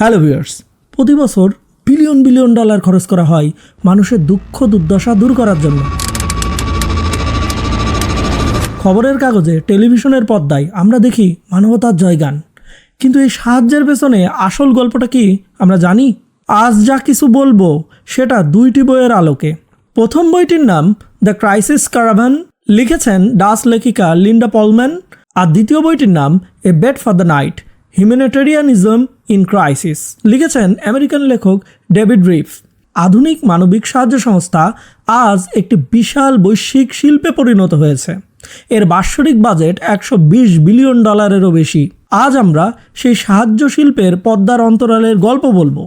Hello viewers, প্রতি বছর billion billion dollar খরচ করা হয় মানুষের দুঃখ, দুর্দশা দূর করার জন্য। খবরের কাগজে টেলিভিশনের পর্দায় আমরা দেখি মানবতার জয়গান। কিন্তু এই সাহায্যের পেছনে আসল গল্পটা কি, আমরা জানি? আজ যা কিছু বলব, সেটা দুইটি বইয়ের আলোকে। প্রথম বইটির নাম দ্য ক্রাইসিস কারাভান লিখেছেন ডাস লেখিকা লিন্ডা পলম্যান, আর দ্বিতীয় বইটির নাম a bed for the night, humanitarianism in crisis. লিখেছেন আমেরিকান লেখক ডেভিড রিফ। আধুনিক মানবিক সাহায্য সংস্থা আজ একটি বিশাল বৈশ্বিক শিল্পে পরিণত হয়েছে। এর বাৎসরিক বাজেট একশো বিশ বিলিয়ন ডলারেরও বেশি। আজ আমরা সেই সাহায্য শিল্পের পদ্মার অন্তরালের গল্প বলব।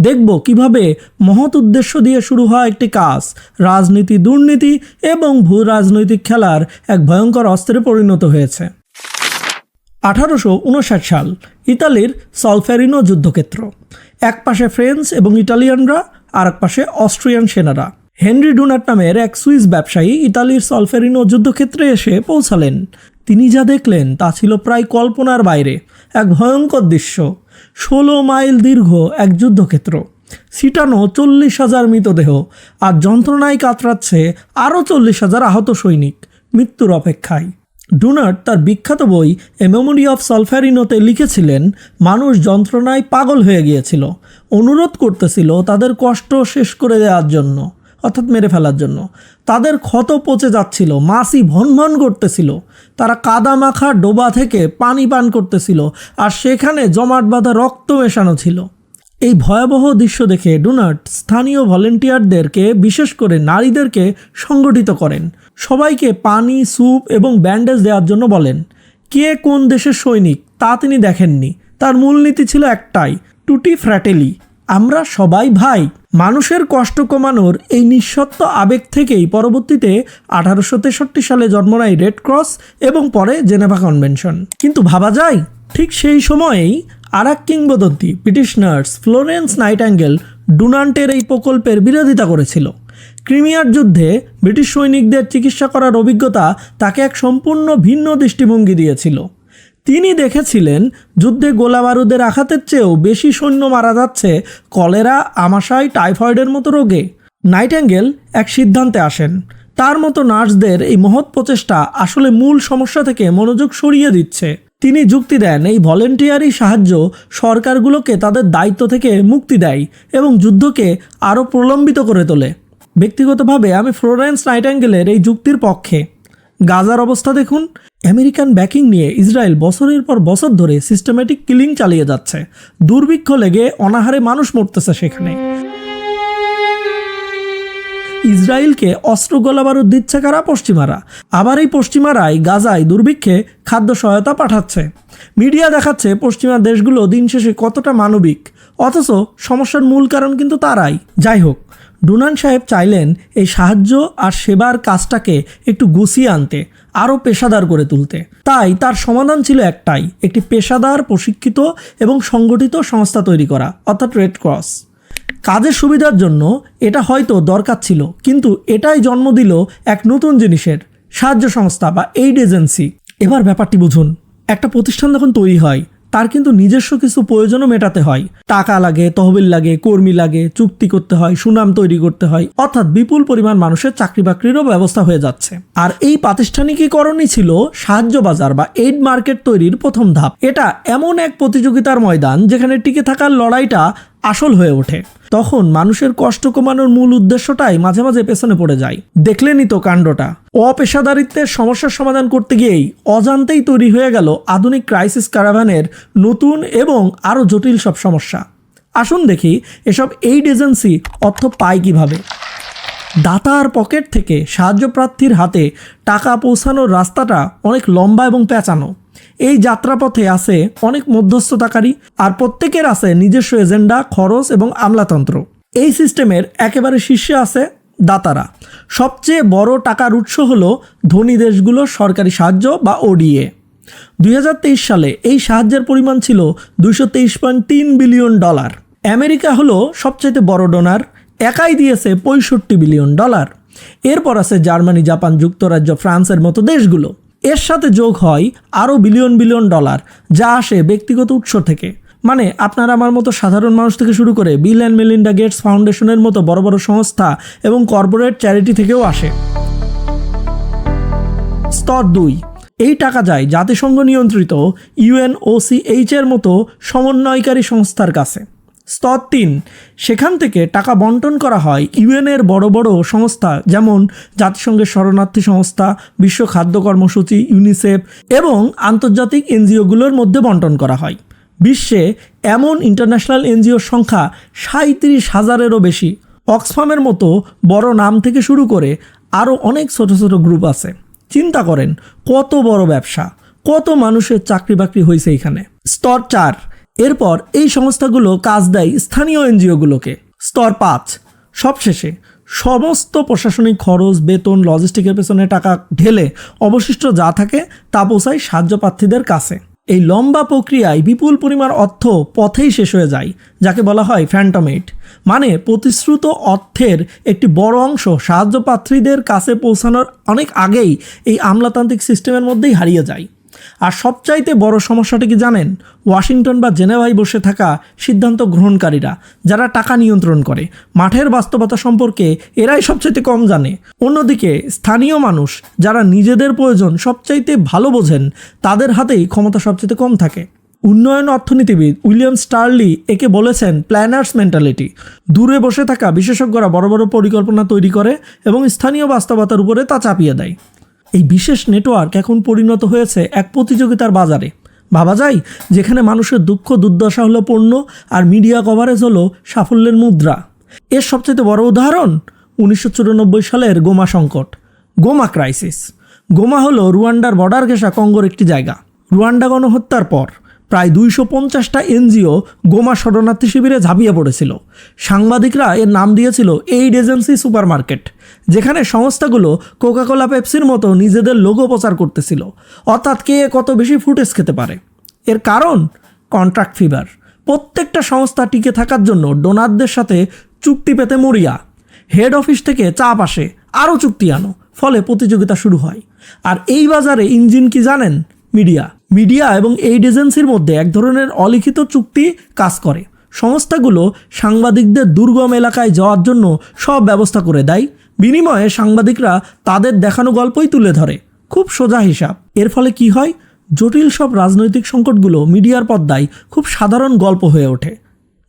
দেখব কীভাবে মহৎ উদ্দেশ্য দিয়ে শুরু হওয়া একটি কাজ, রাজনীতি দুর্নীতি এবং ভূ রাজনৈতিক খেলার এক ভয়ঙ্কর অস্ত্রে পরিণত হয়েছে। আঠারোশো উনষাট সাল, ইতালির সলফেরিনো যুদ্ধক্ষেত্র। এক পাশে ফ্রেঞ্চ এবং ইটালিয়ানরা আর এক পাশে অস্ট্রিয়ান সেনারা। হেনরি ডুনাট নামের এক সুইস ব্যবসায়ী ইতালির সলফেরিনো যুদ্ধক্ষেত্রে এসে পৌঁছালেন। তিনি যা দেখলেন তা ছিল প্রায় কল্পনার বাইরে, এক ভয়ঙ্কর দৃশ্য। ষোলো মাইল দীর্ঘ এক যুদ্ধক্ষেত্র। সিটানো চল্লিশ হাজার মৃতদেহ আর যন্ত্রণায় কাতরাচ্ছে আরও চল্লিশ হাজার আহত সৈনিক। মৃত্যুর অপেক্ষায় ডুনার্ট তার বিখ্যাত বই এ মেমোরি অফ সলফ্যারিনোতে লিখেছিলেন, মানুষ যন্ত্রণায় পাগল হয়ে গিয়েছিল। অনুরোধ করতেছিল তাদের কষ্ট শেষ করে দেওয়ার জন্য, অর্থাৎ মেরে ফেলার জন্য। তাদের ক্ষত পচে যাচ্ছিল মাসি ভন ভন করতেছিল। তারা কাদা মাখা ডোবা থেকে পানি পান করতেছিল আর সেখানে জমাট বাঁধা রক্ত মেশানো ছিল। এই ভয়াবহ দৃশ্য দেখে ডোনাল্ড স্থানীয় ভলেন্টিয়ারদেরকে, বিশেষ করে নারীদেরকে সংগঠিত করেন। সবাইকে পানি, স্যুপ এবং ব্যান্ডেজ দেওয়ার জন্য বলেন। কে কোন দেশের সৈনিক তা তিনি দেখেননি। তার মূলনীতি ছিল একটাই, টুটি ফ্র্যাটেলি। আমরা সবাই ভাই। মানুষের কষ্ট কমানোর এই নিঃসত্ব আবেগ থেকেই পরবর্তীতে আঠারোশো তেষট্টি সালে জন্ম নেয় রেড ক্রস এবং পরে জেনেভা কনভেনশন। কিন্তু ভাবা যায়, ঠিক সেই সময়েই আর এক কিংবদন্তি British nurse Florence Nightingale ডুনান্টের এই প্রকল্পের বিরোধিতা করেছিল। ক্রিমিয়ার যুদ্ধে ব্রিটিশ সৈনিকদের চিকিৎসা করার অভিজ্ঞতা তাকে এক সম্পূর্ণ ভিন্ন দৃষ্টিভঙ্গি দিয়েছিল। তিনি দেখেছিলেন, যুদ্ধে গোলাবারুদের আঘাতের চেয়েও বেশি সৈন্য মারা যাচ্ছে কলেরা, আমাশায়, টাইফয়েডের মতো রোগে। নাইটেঙ্গেল এক সিদ্ধান্তে আসেন। তার মতো নার্সদের এই মহৎ প্রচেষ্টা আসলে মূল সমস্যা থেকে মনোযোগ সরিয়ে দিচ্ছে। তিনি যুক্তি দেন, এই ভলেন্টিয়ারি সাহায্য সরকারগুলোকে তাদের দায়িত্ব থেকে মুক্তি দেয় এবং যুদ্ধকে আরও প্রলম্বিত করে তোলে। ব্যক্তিগতভাবে আমি ফ্লোরেন্স নাইটাঙ্গেলের এই যুক্তির পক্ষে। গাজার অবস্থা দেখুন, আমেরিকান ব্যাকিং নিয়ে ইসরায়েল বছরের পর বছর ধরে সিস্টেম্যাটিক কিলিং চালিয়ে যাচ্ছে। দুর্ভিক্ষ লেগে অনাহারে মানুষ মরতেছে সেখানে। ইসরায়েলকে অস্ত্র গোলাবারুদ দিচ্ছে কারা? পশ্চিমারা। আবার এই পশ্চিমারাই গাজায় দুর্ভিক্ষে খাদ্য সহায়তা পাঠাচ্ছে। মিডিয়া দেখাচ্ছে পশ্চিমা দেশগুলো দিন শেষে কতটা মানবিক, অথচ সমস্যার মূল কারণ কিন্তু তারাই। যাই হোক ডুনান সাহেব চাইলেন এই সাহায্য আর সেবার কাজটাকে একটু গুছিয়ে আনতে, আরও পেশাদার করে তুলতে। তাই তার সমাধান ছিল একটাই, একটি পেশাদার, প্রশিক্ষিত এবং সংগঠিত সংস্থা তৈরি করা, অর্থাৎ রেড ক্রস কাজের সুবিধার জন্য এটা হয়তো দরকার ছিল, কিন্তু এটাই জন্ম দিল এক নতুন জিনিসের, সাহায্য সংস্থা বা এইড এজেন্সি এবার ব্যাপারটি বুঝুন। একটা প্রতিষ্ঠান যখন তৈরি হয় তার কিন্তু নিজস্ব কিছু প্রয়োজনও মেটাতে হয়। টাকা লাগে, তহবিল লাগে, কর্মী লাগে, চুক্তি করতে হয়, সুনাম তৈরি করতে হয়, অর্থাৎ বিপুল পরিমাণ মানুষের চাকরি বাকরিরও ব্যবস্থা হয়ে যাচ্ছে। আর এই প্রাতিষ্ঠানিকীকরণই ছিল সাহায্য বাজার বা এইড মার্কেট তৈরির প্রথম ধাপ। এটা এমন এক প্রতিযোগিতার ময়দান যেখানে টিকে থাকার লড়াইটা আসল হয়ে ওঠে। তখন মানুষের কষ্ট কমানোর মূল উদ্দেশ্যটাই মাঝে মাঝে পেছনে পড়ে যায়। দেখলেনই তো কাণ্ডটা। অপেশাদারিত্বের সমস্যার সমাধান করতে গিয়েই অজান্তেই তৈরি হয়ে গেল আধুনিক ক্রাইসিস কারাভানের নতুন এবং আরও জটিল সব সমস্যা। আসুন দেখি এসব এইড এজেন্সি অর্থ পায় কীভাবে। দাতার পকেট থেকে সাহায্য প্রার্থীর হাতে টাকা পৌঁছানোর রাস্তাটা অনেক লম্বা এবং পেঁচানো এই যাত্রাপথে আছে অনেক মধ্যস্থতাকারী আর প্রত্যেকের আছে নিজস্ব এজেন্ডা, খরচ এবং আমলাতন্ত্র। এই সিস্টেমের একেবারে শীর্ষে আছে দাতারা। সবচেয়ে বড় টাকার উৎস হল ধনী দেশগুলো সরকারি সাহায্য বা ওডিএ দুই হাজার তেইশ সালে এই সাহায্যের পরিমাণ ছিল দুইশো বিলিয়ন ডলার। আমেরিকা হলো সবচেয়ে বড় ডোনার, একাই দিয়েছে পঁয়ষট্টি বিলিয়ন ডলার। এরপর আছে জার্মানি, জাপান, যুক্তরাজ্য, ফ্রান্সের মতো দেশগুলো। এর সাথে যোগ হয় আরও বিলিয়ন বিলিয়ন ডলার, যা আসে ব্যক্তিগত উৎস থেকে। মানে আপনার আমার মতো সাধারণ মানুষ থেকে শুরু করে বিল অ্যান্ড মেলিন্ডা গেটস ফাউন্ডেশনের মতো বড় বড় সংস্থা এবং কর্পোরেট চ্যারিটি থেকেও আসে। স্তর দুই, এই টাকা যায় জাতিসংঘ নিয়ন্ত্রিত ইউএনওসিএইচ এর মতো সমন্বয়কারী সংস্থার কাছে। স্তর তিন। সেখান থেকে টাকা বন্টন করা হয় ইউএনের বড় বড় সংস্থা, যেমন জাতিসংঘের শরণার্থী সংস্থা, বিশ্ব খাদ্য কর্মসূচি, ইউনিসেফ এবং আন্তর্জাতিক এনজিওগুলোর মধ্যে বন্টন করা হয়। বিশ্বে এমন ইন্টারন্যাশনাল এনজিওর সংখ্যা সাঁত্রিশ হাজারেরও বেশি। অক্সফামের মতো বড় নাম থেকে শুরু করে আরও অনেক ছোট ছোট গ্রুপ আছে। চিন্তা করেন, কত বড় ব্যবসা, কত মানুষের চাকরি বাকরি হয়েছে এখানে। স্তর চার এরপর এই সংস্থাগুলো কাজ দেয় স্থানীয় এনজিওগুলোকে। স্তর পাঁচ, সবশেষে সমস্ত প্রশাসনিক খরচ, বেতন, লজিস্টিকের পেছনে টাকা ঢেলে অবশিষ্ট যা থাকে তা পৌঁছায় সাহায্য প্রার্থীদের কাছে। এই লম্বা প্রক্রিয়ায় বিপুল পরিমাণ অর্থ পথেই শেষ হয়ে যায়, যাকে বলা হয় ফ্যান্টমেট মানে প্রতিশ্রুত অর্থের একটি বড় অংশ সাহায্য প্রার্থীদের কাছে পৌঁছানোর অনেক আগেই এই আমলাতান্ত্রিক সিস্টেমের মধ্যেই হারিয়ে যায়। আর সবচাইতে বড় সমস্যাটা কি জানেন? ওয়াশিংটন বা জেনেভায় বসে থাকা সিদ্ধান্ত গ্রহণকারীরা, যারা টাকা নিয়ন্ত্রণ করে, মাঠের বাস্তবতা সম্পর্কে এরাই সবচাইতে কম জানে। অন্যদিকে, স্থানীয় মানুষ, যারা নিজেদের প্রয়োজন সবচাইতে ভালো বোঝেন, তাদের হাতেই ক্ষমতা সবচাইতে কম থাকে। উন্নয়ন অর্থনীতিবিদ উইলিয়াম স্টার্লি একে বলেছেন প্ল্যানার্স মেন্টালিটি। দূরে বসে থাকা বিশেষজ্ঞরা বড় বড় পরিকল্পনা তৈরি করে এবং স্থানীয় বাস্তবতার উপরে তা চাপিয়ে দেয়। এই বিশেষ নেটওয়ার্ক এখন পরিণত হয়েছে এক প্রতিযোগিতার বাজারে। ভাবা যায়, যেখানে মানুষের দুঃখ, দুর্দশা হলো পণ্য আর মিডিয়া কভারেজ হলো সাফল্যের মুদ্রা। এর সবচেয়ে বড় উদাহরণ উনিশশো চুরানব্বই সালের গোমা সংকট, গোমা ক্রাইসিস গোমা হলো রুয়ান্ডার বর্ডার ঘেঁষা কঙ্গোর একটি জায়গা। রুয়ান্ডা গণহত্যার পর প্রায় দুইশো পঞ্চাশটা এনজিও গোমা শরণার্থী শিবিরে ঝাঁপিয়ে পড়েছিল। সাংবাদিকরা এর নাম দিয়েছিল এইড এজেন্সি সুপারমার্কেট, যেখানে সংস্থাগুলো কোকাকোলা পেপসির মতো নিজেদের লোগো প্রচার করতেছিল। অর্থাৎ কে কত বেশি ফুটেজ খেতে পারে। এর কারণ? Contract fever. প্রত্যেকটা সংস্থা টিকে থাকার জন্য ডোনারদের সাথে চুক্তি পেতে মরিয়া। হেড অফিস থেকে চাপ আসে, আরও চুক্তি আনো, ফলে প্রতিযোগিতা শুরু হয়। আর এই বাজারে ইঞ্জিন কি জানেন? মিডিয়া। মিডিয়া এবং এইড এজেন্সির মধ্যে এক ধরনের অলিখিত চুক্তি কাজ করে। সংস্থাগুলো সাংবাদিকদের দুর্গম এলাকায় যাওয়ার জন্য সব ব্যবস্থা করে দেয়। বিনিময়ে সাংবাদিকরা তাদের দেখানো গল্পই তুলে ধরে। খুব সোজা হিসাব। এর ফলে কি হয়? জটিল সব রাজনৈতিক সংকটগুলো মিডিয়ার পর্দায় খুব সাধারণ গল্প হয়ে ওঠে।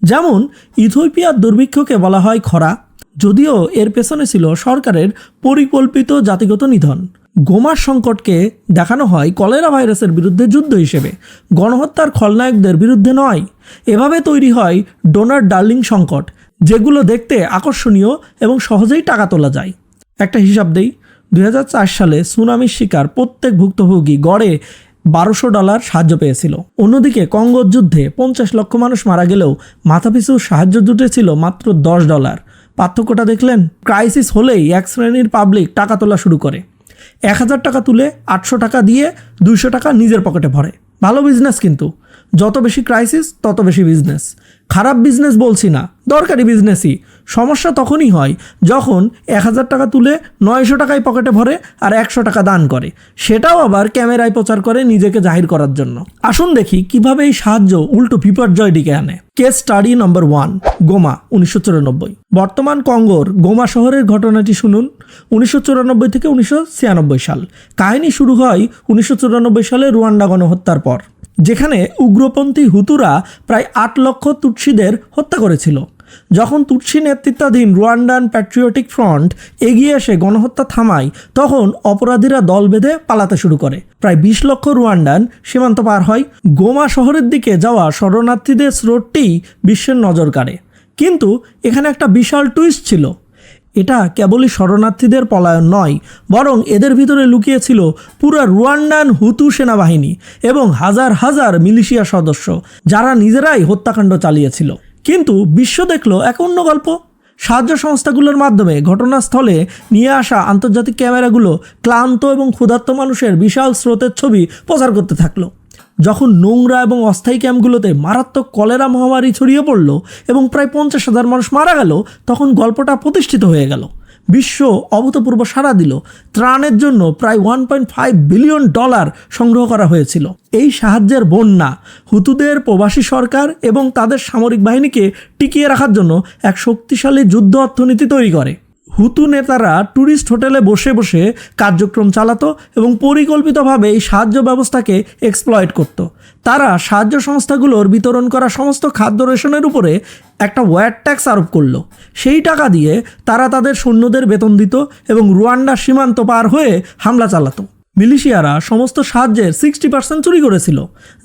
যেমন ইথোপিয়ার দুর্ভিক্ষকে বলা হয় খরা। যদিও এর পেছনে ছিল সরকারের পরিকল্পিত জাতিগত নিধন। গোমার সংকটকে দেখানো হয় কলেরা ভাইরাসের বিরুদ্ধে যুদ্ধ হিসেবে। গণহত্যার খলনায়কদের বিরুদ্ধে নয়। এভাবে তৈরি হয় ডোনার ডার্লিং সংকট, যেগুলো দেখতে আকর্ষণীয় এবং সহজেই টাকা তোলা যায়। একটা হিসাব দেই দু হাজার চার সালে সুনামির শিকার প্রত্যেক ভুক্তভোগী গড়ে বারোশো ডলার সাহায্য পেয়েছিল। অন্যদিকে কঙ্গোর যুদ্ধে পঞ্চাশ লক্ষ মানুষ মারা গেলেও মাথাপিছু সাহায্য জুটেছিল মাত্র দশ ডলার। পার্থক্যটা দেখলেন, ক্রাইসিস হলেই এক শ্রেণির পাবলিক টাকা তোলা শুরু করে। এক হাজার টাকা তুলে আটশো টাকা দিয়ে দুইশো টাকা নিজের পকেটে ভরে। ভালো বিজনেস কিন্তু। যত বেশি ক্রাইসিস তত বেশি বিজনেস খারাপ বিজনেস বলছি না, দরকারি বিজনেসই সমস্যা তখনই হয় যখন এক হাজার টাকা তুলে নয়শো টাকায় পকেটে ভরে আর একশো টাকা দান করে। সেটাও আবার ক্যামেরায় প্রচার করে নিজেকে জাহির করার জন্য। আসুন দেখি কীভাবে এই সাহায্য উল্টো বিপর্যয় ডেকে আনে। Case study number one Goma উনিশশো চুরানব্বই। বর্তমান কঙ্গোর গোমা শহরের ঘটনাটি শুনুন, উনিশশো চুরানব্বই থেকে উনিশশো ছিয়ানব্বই সাল। কাহিনী শুরু হয় উনিশশো চুরানব্বই সালে রুয়ান্ডা গণহত্যার পর। যেখানে উগ্রপন্থী হুতুরা প্রায় আট লক্ষ তুৎসিদের হত্যা করেছিল। যখন তুৎসি নেতৃত্বাধীন রুয়ান্ডান প্যাট্রিয়টিক ফ্রন্ট এগিয়ে এসে গণহত্যা থামায়, তখন অপরাধীরা দল বেঁধে পালাতে শুরু করে। প্রায় বিশ লক্ষ রুয়ান্ডান সীমান্ত পার হয়। গোমা শহরের দিকে যাওয়া শরণার্থীদের স্রোতটি বিশ্বের নজর কাড়ে। কিন্তু এখানে একটা বিশাল টুইস্ট ছিল। এটা কেবলই শরণার্থীদের পলায়ন নয়, বরং এদের ভিতরে লুকিয়েছিল পুরো রুয়ান্ডান হুতু সেনাবাহিনী এবং হাজার হাজার মিলিশিয়া সদস্য, যারা নিজেরাই হত্যাকাণ্ড চালিয়েছিল। কিন্তু বিশ্ব দেখল এক অন্য গল্প। সাহায্য সংস্থাগুলোর মাধ্যমে ঘটনাস্থলে নিয়ে আসা আন্তর্জাতিক ক্যামেরাগুলো ক্লান্ত এবং ক্ষুধার্ত মানুষের বিশাল স্রোতের ছবি প্রচার করতে থাকল। যখন নোংরা এবং অস্থায়ী ক্যাম্পগুলোতে মারাত্মক কলেরা মহামারী ছড়িয়ে পড়ল এবং প্রায় পঞ্চাশ হাজার মানুষ মারা গেল, তখন গল্পটা প্রতিষ্ঠিত হয়ে গেল। বিশ্ব অভূতপূর্ব সাড়া দিল। ত্রাণের জন্য প্রায় one point five billion dollar সংগ্রহ করা হয়েছিল। এই সাহায্যের বন্যা, হুতুদের প্রবাসী সরকার এবং তাদের সামরিক বাহিনীকে টিকিয়ে রাখার জন্য এক শক্তিশালী যুদ্ধ অর্থনীতি তৈরি করে। হুতু নেতারা ট্যুরিস্ট হোটেলে বসে বসে কার্যক্রম চালাতো এবং পরিকল্পিতভাবে এই সাহায্য ব্যবস্থাকে এক্সপ্লয়েট করত। তারা সাহায্য সংস্থাগুলোর বিতরণ করা সমস্ত খাদ্য রেশনের উপরে একটা ওয়্যাট ট্যাক্স আরোপ করল। সেই টাকা দিয়ে তারা তাদের সৈন্যদের বেতন দিত এবং রুয়ান্ডা সীমান্ত পার হয়ে হামলা চালাতো। মিলিশিয়ারা সমস্ত সাহায্যের সিক্সটি পার্সেন্ট চুরি করেছিল,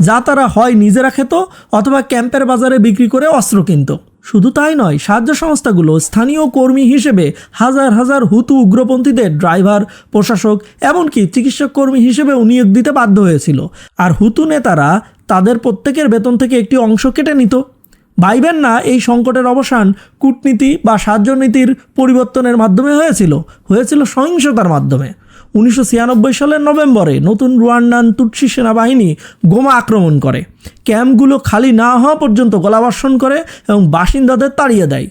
যা তারা হয় নিজেরা খেত অথবা ক্যাম্পের বাজারে বিক্রি করে অস্ত্র কিনত। শুধু তাই নয়, সাহায্য সংস্থাগুলো স্থানীয় কর্মী হিসেবে হাজার হাজার হুতু উগ্রপন্থীদের ড্রাইভার, প্রশাসক, এমনকি চিকিৎসক কর্মী হিসেবেও নিয়োগ দিতে বাধ্য হয়েছিল। আর হুতু নেতারা তাদের প্রত্যেকের বেতন থেকে একটি অংশ কেটে নিত। ভাইবেন না, এই সংকটের অবসান কূটনীতি বা সাহায্য নীতির পরিবর্তনের মাধ্যমে হয়েছিল। হয়েছিল সহিংসতার মাধ্যমে। উনিশশো ছিয়ানব্বই সালের নভেম্বরে নতুন রুয়ান্ডান তুটসি সেনাবাহিনী গোমা আক্রমণ করে। ক্যাম্পগুলো খালি না হওয়া পর্যন্ত গোলাবর্ষণ করে এবং বাসিন্দাদের তাড়িয়ে দেয়।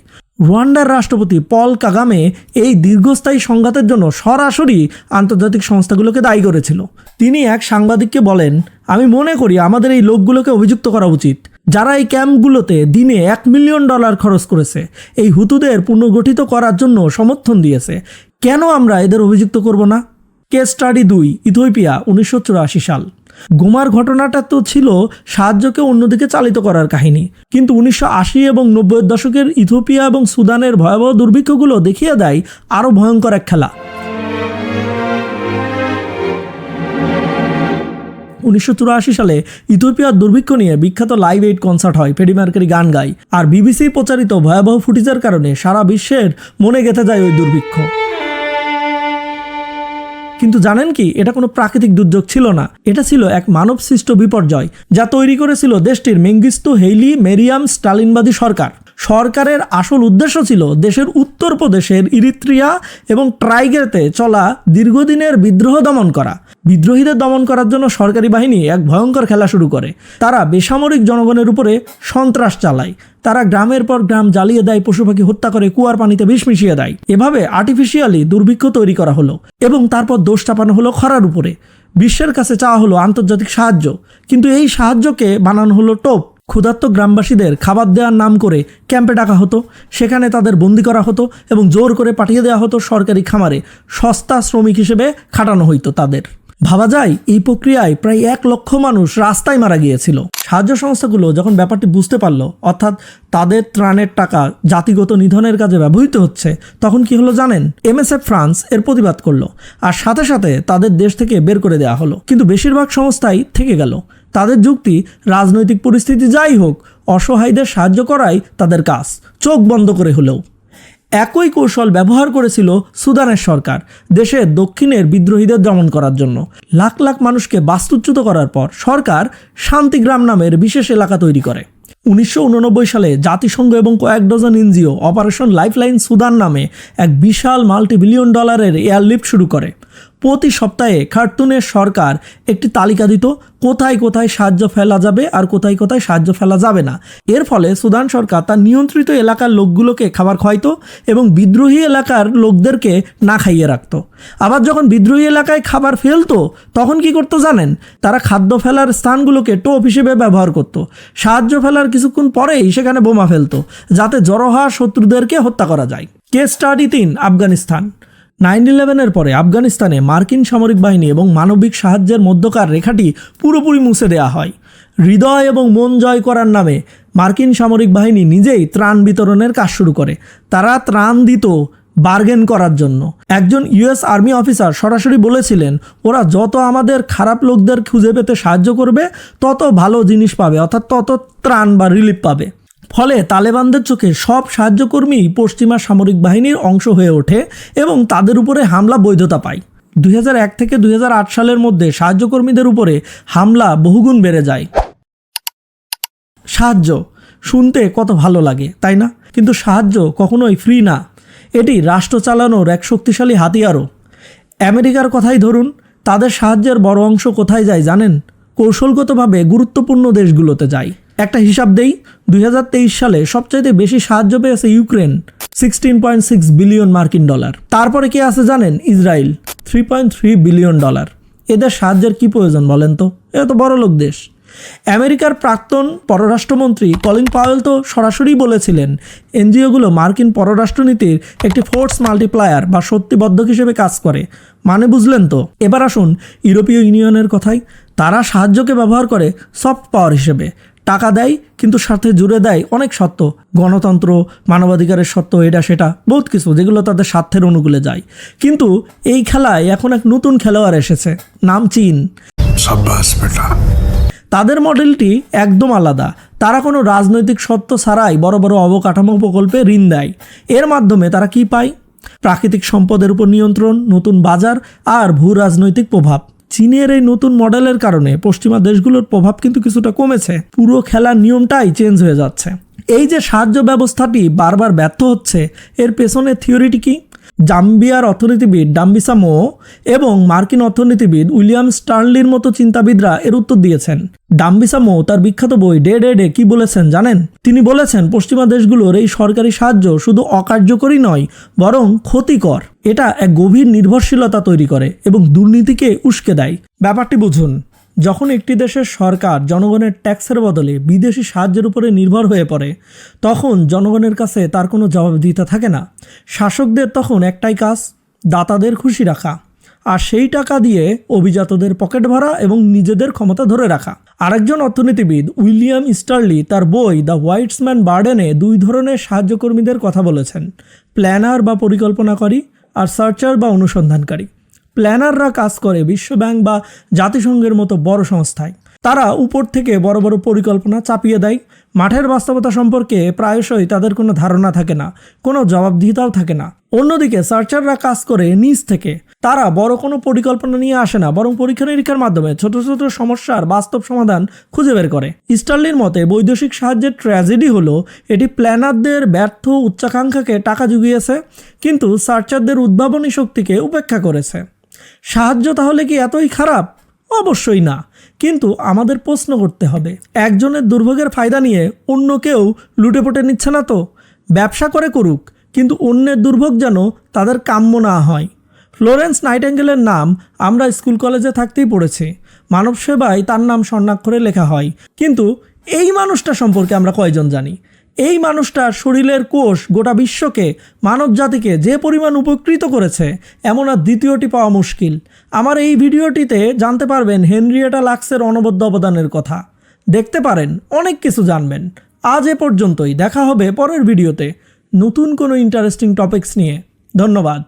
রুয়ান্ডার রাষ্ট্রপতি পল কাগামে এই দীর্ঘস্থায়ী সংঘাতের জন্য সরাসরি আন্তর্জাতিক সংস্থাগুলোকে দায়ী করেছিল। তিনি এক সাংবাদিককে বলেন, আমি মনে করি আমাদের এই লোকগুলোকে অভিযুক্ত করা উচিত। যারা এই ক্যাম্পগুলোতে দিনে এক মিলিয়ন ডলার খরচ করেছে, এই হুতুদের পুনর্গঠিত করার জন্য সমর্থন দিয়েছে। কেন আমরা এদের অভিযুক্ত করব না? কেস স্টাডি দুই ইথোপিয়া উনিশশো সাল। গোমার ঘটনাটা তো ছিল সাহায্যকে অন্যদিকে চালিত করার কাহিনী। কিন্তু উনিশশো আশি এবং নব্বইয়ের দশকের ইথোপিয়া এবং সুদানের ভয়াবহ দুর্ভিক্ষগুলো দেখিয়ে দেয় আরও ভয়ঙ্কর এক খেলা। উনিশশো চুরাশি সালে ইথিওপিয়ার দুর্ভিক্ষ নিয়ে বিখ্যাত লাইভ এইড কনসার্ট হয় ফেডি মার্কারি গান গায়। আর বিবিসি প্রচারিত ভয়াবহ ফুটেজের কারণে সারা বিশ্বের মনে গেঁথে যায় ওই দুর্ভিক্ষ। কিন্তু জানেন কি, এটা কোনো প্রাকৃতিক দুর্যোগ ছিল না। এটা ছিল এক মানব সৃষ্ট বিপর্যয় যা তৈরি করেছিল দেশটির মেঙ্গিস্তু হেইলি মেরিয়াম স্টালিনবাদী সরকার। সরকারের আসল উদ্দেশ্য ছিল দেশের উত্তর প্রদেশের ইরিত্রিয়া এবং ট্রাইগেতে চলা দীর্ঘদিনের বিদ্রোহ দমন করা। বিদ্রোহীদের দমন করার জন্য সরকারি বাহিনী এক ভয়ঙ্কর খেলা শুরু করে। তারা বেসামরিক জনগণের উপরে সন্ত্রাস চালায়। তারা গ্রামের পর গ্রাম জ্বালিয়ে দেয় পশু পাখি হত্যা করে, কুয়ার পানিতে বিষ মিশিয়ে দেয়। এভাবে আর্টিফিশিয়ালি দুর্ভিক্ষ তৈরি করা হলো এবং তারপর দোষ চাপানো হলো খরার উপরে। বিশ্বের কাছে চাওয়া হলো আন্তর্জাতিক সাহায্য। কিন্তু এই সাহায্যকে বানানো হলো টোপ। ক্ষুধার্ত গ্রামবাসীদের খাবার দেওয়ার নাম করে ক্যাম্পে ডাকা হতো। সেখানে তাদের বন্দি করা হতো এবং জোর করে পাঠিয়ে দেওয়া হতো সরকারি খামারে। সস্তা শ্রমিক হিসেবে খাটানো হইতো তাদের। ভাবা যায়, এই প্রক্রিয়ায় প্রায় এক লক্ষ মানুষ রাস্তায় মারা গিয়েছিল। সাহায্য সংস্থাগুলো যখন ব্যাপারটি বুঝতে পারল, অর্থাৎ তাদের ত্রাণের টাকা জাতিগত নিধনের কাজে ব্যবহৃত হচ্ছে, তখন কি হলো জানেন? এমএসএফ ফ্রান্স এর প্রতিবাদ করল। আর সাথে সাথে তাদের দেশ থেকে বের করে দেওয়া হলো। কিন্তু বেশিরভাগ সংস্থাই থেকে গেল। তাদের যুক্তি রাজনৈতিক পরিস্থিতি যাই হোক, অসহায়দের সাহায্য করাই তাদের কাজ, চোখ বন্ধ করে হলেও। একই কৌশল ব্যবহার করেছিল সুদানের সরকার দেশের দক্ষিণের বিদ্রোহীদের দমন করার জন্য। লাখ লাখ মানুষকে বাস্তুচ্যুত করার পর সরকার শান্তিগ্রাম নামের বিশেষ এলাকা তৈরি করে। উনিশশো উননব্বই সালে জাতিসংঘ এবং কয়েক dozen NGO operation Lifeline Sudan নামে এক বিশাল মাল্টি বিলিয়ন ডলারের এয়ারলিফট শুরু করে। প্রতি সপ্তাহে খার্তুনের সরকার একটি তালিকা দিত, কোথায় কোথায় সাহায্য ফেলা যাবে আর কোথায় কোথায় সাহায্য ফেলা যাবে না। এর ফলে সুদান সরকার তার নিয়ন্ত্রিত এলাকার লোকগুলোকে খাবার খাওয়াইতো এবং বিদ্রোহী এলাকার লোকদেরকে না খাইয়ে রাখত। আবার যখন বিদ্রোহী এলাকায় খাবার ফেলতো, তখন কি করতো জানেন? তারা খাদ্য ফেলার স্থানগুলোকে টোপ হিসেবে ব্যবহার করত। সাহায্য ফেলার কিছুক্ষণ পরেই সেখানে বোমা ফেলতো, যাতে জড়ো হওয়া শত্রুদেরকে হত্যা করা যায়। কেস স্টাডি তিন, আফগানিস্তান। নাইন ইলেভেনের পরে আফগানিস্তানে মার্কিন সামরিক বাহিনী এবং মানবিক সাহায্যের মধ্যকার রেখাটি পুরোপুরি মুছে দেওয়া হয়। হৃদয় এবং মন জয় করার নামে মার্কিন সামরিক বাহিনী নিজেই ত্রাণ বিতরণের কাজ শুরু করে। তারা ত্রাণ দিত বার্গেন করার জন্য। একজন ইউএস আর্মি অফিসার সরাসরি বলেছিলেন, ওরা যত আমাদের খারাপ লোকদের খুঁজে পেতে সাহায্য করবে, তত ভালো জিনিস পাবে, অর্থাৎ তত ত্রাণ বা রিলিফ পাবে। ফলে তালেবানদের চোখে সব সাহায্যকর্মী পশ্চিমা সামরিক বাহিনীর অংশ হয়ে ওঠে এবং তাদের উপরে হামলা বৈধতা পায়। দুই হাজার এক থেকে দুই হাজার আট সালের মধ্যে সাহায্যকর্মীদের উপরে হামলা বহুগুণ বেড়ে যায়। সাহায্য শুনতে কত ভালো লাগে, তাই না? কিন্তু সাহায্য কখনোই ফ্রি না। এটি রাষ্ট্র চালানোর এক শক্তিশালী হাতিয়ারও। আমেরিকার কথাই ধরুন, তাদের সাহায্যের বড় অংশ কোথায় যায় জানেন? কৌশলগতভাবে গুরুত্বপূর্ণ দেশগুলোতে যায়। একটা হিসাব দেই, দুই হাজার তেইশ সালে সবচাইতে বেশি সাহায্য পেয়েছে Ukraine sixteen point six billion মার্কিন ডলার। তারপরে কে আছে জানেন? Israel three point three billion dollar. এদের সাহায্যের কি প্রয়োজন বলেন তো? এ তো বড় লোক দেশ। আমেরিকার প্রাক্তন পররাষ্ট্রমন্ত্রী কলিন পাওয়েল তো সরাসরি বলেছিলেন, এনজিওগুলো মার্কিন পররাষ্ট্রনীতির একটি ফোর্স মাল্টিপ্লায়ার বা শক্তিবদ্ধক হিসেবে কাজ করে। মানে বুঝলেন তো? এবার আসুন ইউরোপীয় ইউনিয়নের কথাই। তারা সাহায্যকে ব্যবহার করে সফট পাওয়ার হিসেবে। টাকা দেয় কিন্তু সাথে জুড়ে দেয় অনেক সত্য। গণতন্ত্র মানবাধিকারের সত্য এটা সেটা বহুত কিছু যেগুলো তাদের স্বার্থের অনুকূলে যায়। কিন্তু এই খেলায় এখন এক নতুন খেলোয়াড় এসেছে নাম চীন। তাদের মডেলটি একদম আলাদা। তারা কোনো রাজনৈতিক সত্য ছাড়াই বড় বড় অবকাঠামো প্রকল্পে ঋণ দেয়। এর মাধ্যমে তারা কি পায়? প্রাকৃতিক সম্পদের উপর নিয়ন্ত্রণ নতুন বাজার আর ভূ রাজনৈতিক প্রভাব। চীনের এই নতুন মডেলের কারণে পশ্চিমা দেশগুলোর প্রভাব কিন্তু কিছুটা কমেছে। পুরো খেলার নিয়মটাই চেঞ্জ হয়ে যাচ্ছে। এই যে সাহায্য ব্যবস্থাটি বারবার ব্যর্থ হচ্ছে, এর পেছনে থিওরিটি কি? জাম্বিয়ার অর্থনীতিবিদ ডাম্বিসা মো এবং মার্কিন অর্থনীতিবিদ উইলিয়াম স্টার্নলির মতো চিন্তাবিদরা এর উত্তর দিয়েছেন। ডাম্বিসা মো তার বিখ্যাত বই ডে ডে ডে কি বলেছেন জানেন? তিনি বলেছেন, পশ্চিমা দেশগুলোর এই সরকারি সাহায্য শুধু অকার্যকরী নয়, বরং ক্ষতিকর। এটা এক গভীর নির্ভরশীলতা তৈরি করে এবং দুর্নীতিকে উস্কে দেয়। ব্যাপারটি বুঝুন। যখন একটি দেশের সরকার জনগণের ট্যাক্সের বদলে বিদেশি সাহায্যের উপরে নির্ভর হয়ে পড়ে, তখন জনগণের কাছে তার কোনো জবাব জবাবদিহিতা থাকে না। শাসকদের তখন একটাই কাজ, দাতাদের খুশি রাখা। আর সেই টাকা দিয়ে অভিজাতদের পকেট ভরা এবং নিজেদের ক্ষমতা ধরে রাখা। আরেকজন অর্থনীতিবিদ, উইলিয়াম স্টার্লি, তার বই দ্য হোয়াইটসম্যান বার্ডেনে দুই ধরনের সাহায্যকর্মীদের কথা বলেছেন। প্ল্যানার বা পরিকল্পনাকারী আর সার্চার বা অনুসন্ধানকারী। প্ল্যানাররা কাজ করে বিশ্বব্যাংক বা জাতিসংঘের মতো বড় সংস্থায়। তারা উপর থেকে বড় বড় পরিকল্পনা চাপিয়ে দেয়। মাঠের বাস্তবতা সম্পর্কে প্রায়শই তাদের কোনো ধারণা থাকে না, কোনো জবাবদিহিতাও থাকে না। অন্যদিকে সার্চাররা কাজ করে নিজ থেকে। তারা বড় কোনো পরিকল্পনা নিয়ে আসে না, বরং পরীক্ষা নিরীক্ষার মাধ্যমে ছোট ছোট সমস্যার বাস্তব সমাধান খুঁজে বের করে। স্টার্লির মতে, বৈদেশিক সাহায্যের ট্র্যাজেডি হলো, এটি প্ল্যানারদের ব্যর্থ উচ্চাকাঙ্ক্ষাকে টাকা জুগিয়েছে, কিন্তু সার্চারদের উদ্ভাবনী শক্তিকে উপেক্ষা করেছে। সাহায্য তাহলে কি এতই খারাপ? অবশ্যই না। কিন্তু আমাদের প্রশ্ন করতে হবে, একজনের দুর্ভোগের ফায়দা নিয়ে অন্য কেউ লুটেপুটে নিচ্ছে না তো? ব্যবসা করে করুক, কিন্তু অন্যের দুর্ভোগ যেন তাদের কাম্য না হয়। ফ্লোরেন্স নাইটেঙ্গেলের নাম আমরা স্কুল কলেজে থাকতেই পড়েছি। মানব সেবায় তার নাম স্বর্ণাক্ষরে লেখা হয়। কিন্তু এই মানুষটা সম্পর্কে আমরা কয়জন জানি? এই মানুষটার শরীরের কোষ গোটা বিশ্বকে মানব জাতিকে যে পরিমাণ উপকৃত করেছে, এমন আর দ্বিতীয়টি পাওয়া মুশকিল। আমার এই ভিডিওটিতে জানতে পারবেন হেনরিয়েটা লাক্সের অনবদ্য অবদানের কথা। দেখতে পারেন, অনেক কিছু জানবেন। আজ এ পর্যন্তই, দেখা হবে পরের ভিডিওতে। নতুন কোনো ইন্টারেস্টিং টপিকস নিয়ে। ধন্যবাদ।